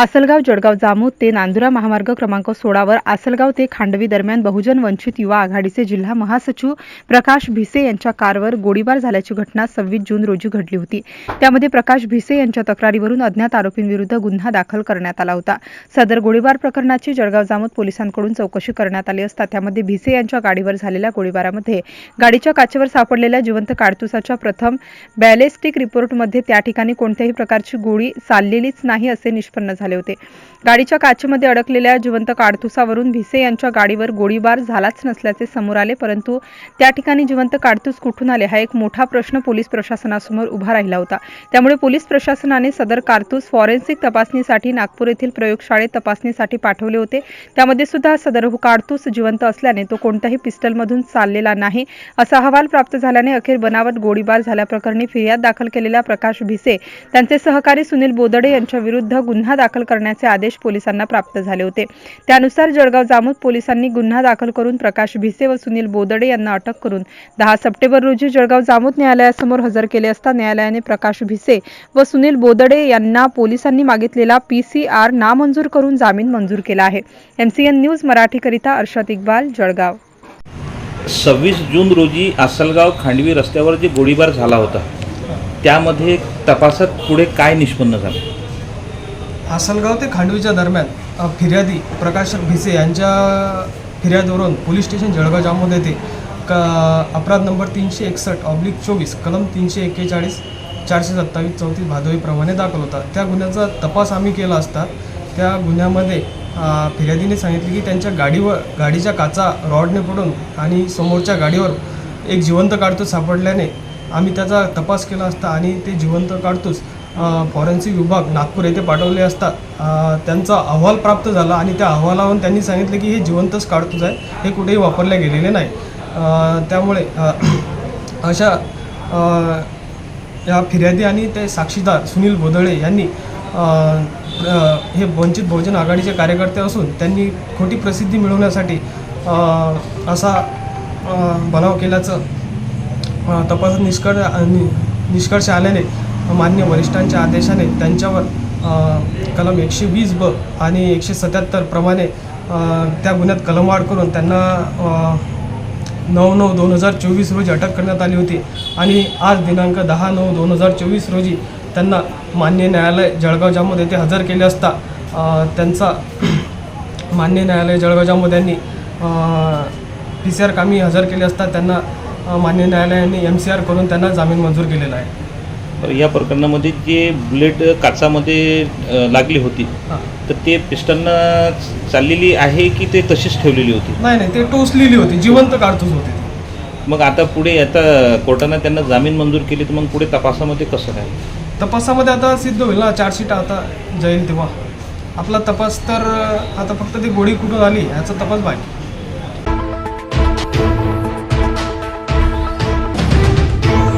आसलगाव जळगाव जामोद ते नांदुरा महामार्ग क्रमांक सोळावर आसलगाव ते खांडवी दरम्यान बहुजन वंचित युवा आघाडीचे जिल्हा महासचिव प्रकाश भिसे यांच्या कारवर गोळीबार झाल्याची घटना सव्वीस जून रोजी घडली होती. त्यामध्ये प्रकाश भिसे यांच्या तक्रारीवरून अज्ञात आरोपींविरुद्ध गुन्हा दाखल करण्यात आला होता. सदर गोळीबार प्रकरणाची जळगाव जामोद पोलिसांकडून चौकशी करण्यात आली असता त्यामध्ये भिसे यांच्या गाडीवर झालेल्या गोळीबारामध्ये गाडीच्या काचेवर सापडलेल्या जिवंत काडतुसाच्या प्रथम बॅलेस्टिक रिपोर्टमध्ये त्या ठिकाणी कोणत्याही प्रकारची गोळी चाललेलीच नाही असे निष्पन्न झाले. होते. गाडीच्या काचेमध्ये अडकलेल्या जिवंत काडतुसावरून भिसे यांच्या गाडीवर गोळीबार झालाच नसल्याचे समोर आले परंतु त्या ठिकाणी जिवंत काडतूस कुठून आले हा एक मोठा प्रश्न पोलीस प्रशासनासमोर उभा राहिला होता. त्यामुळे पोलीस प्रशासनाने सदर कारतूस फॉरेन्सिक तपासणीसाठी नागपूर येथील प्रयोगशाळेत तपासणीसाठी पाठवले होते. त्यामध्ये सुद्धा सदर हो काडतूस जिवंत असल्याने तो कोणत्याही पिस्टलमधून चाललेला नाही असा अहवाल प्राप्त झाल्याने अखेर बनावट गोळीबार झाल्याप्रकरणी फिर्याद दाखल केलेल्या प्रकाश भिसे त्यांचे सहकारी सुनील बोदडे यांच्या विरुद्ध गुन्हा दाखल करण्याचे आदेश पोलिसांना प्राप्त झाले होते. त्यानुसार जळगाव जामोद पोलिसांनी गुन्हा दाखल करून प्रकाश भिसे व सुनील बोदडे यांना अटक करून दहा सप्टेंबर रोजी जळगाव जामोद न्यायालयासमोर हजर केले असता न्यायालयाने प्रकाश भिसे व सुनील बोदडे यांना पोलिसांनी मागितलेला पीसीआर नामंजूर करून जामीन मंजूर केला आहे. एमसीएन न्यूज मराठीकरिता अर्षद इक्बाल जळगाव. सव्वीस जून रोजी आसलगाव खांडवी रस्त्यावर जे गोळीबार झाला होता त्यामध्ये तपासात पुढे काय निष्पन्न झालं? आसलगाव ते खांडवीच्या दरम्यान फिर्यादी प्रकाश भिसे यांच्या फिर्यादीवरून पोलीस स्टेशन जळगाव जामोद येथे क अपराध नंबर तीनशे एकसष्ट ऑब्लिक चोवीस कलम तीनशे एक्केचाळीस चारशे सत्तावीस चौतीस भादवीप्रमाणे दाखल होता. त्या गुन्ह्याचा तपास आम्ही केला असता त्या गुन्ह्यामध्ये फिर्यादीने सांगितले की त्यांच्या गाडीवर गाडीच्या काचा रॉडने पडून आणि समोरच्या गाडीवर एक जिवंत काढतूस सापडल्याने आम्ही त्याचा तपास केला असता आणि ते जिवंत काढतूस फॉरेन्सिक विभाग नागपूर येथे पाठवले असता त्यांचा अहवाल प्राप्त झाला आणि त्या अहवालावरून त्यांनी सांगितले की हे जिवंतच काढतूच आहे. हे कुठेही वापरले गेलेले नाही. त्यामुळे अशा या फिर्यादी आणि ते साक्षीदार सुनील बोदळे यांनी हे वंचित बहुजन आघाडीचे कार्यकर्ते असून त्यांनी खोटी प्रसिद्धी मिळवण्यासाठी असा बनाव केल्याचं तपासात निष्कर्ष नि- निष्कर्ष आल्याने मान्य वरिष्ठांच्या आदेशाने त्यांच्यावर कलम एकशे वीस ब आणि एकशे सत्याहत्तर प्रमाणे त्या गुन्ह्यात कलमवाढ करून त्यांना नऊ नऊ दोन हजार चोवीस रोजी अटक करण्यात आली होती आणि आज दिनांक दहा नऊ दोन हजार चोवीस रोजी त्यांना मान्य न्यायालय जळगाव जामोद येथे हजर केले असता त्यांचा मान्य न्यायालय जळगाव जामोद यांनी पी सी आर कामी हजर केले असता त्यांना मान्य न्यायालयाने एम सी आर करून त्यांना जामीन मंजूर केलेला आहे. तर या प्रकरणामध्ये जे बुलेट काचामध्ये लागली होती तर ते पिस्टलनं चाललेली आहे की ते तशीच ठेवलेली होती? नाही नाही ते टोचलेली होती जिवंत काढतूस होते. मग आता पुढे आता कोर्टानं त्यांना जामीन मंजूर केली तर मग पुढे तपासामध्ये कसं काय तपासामध्ये आता सिद्ध होईल ना चार्जशीट आता जाईल तेव्हा. आपला तपास तर आता फक्त ती गोळी कुठून आली ह्याचा तपास बाकी.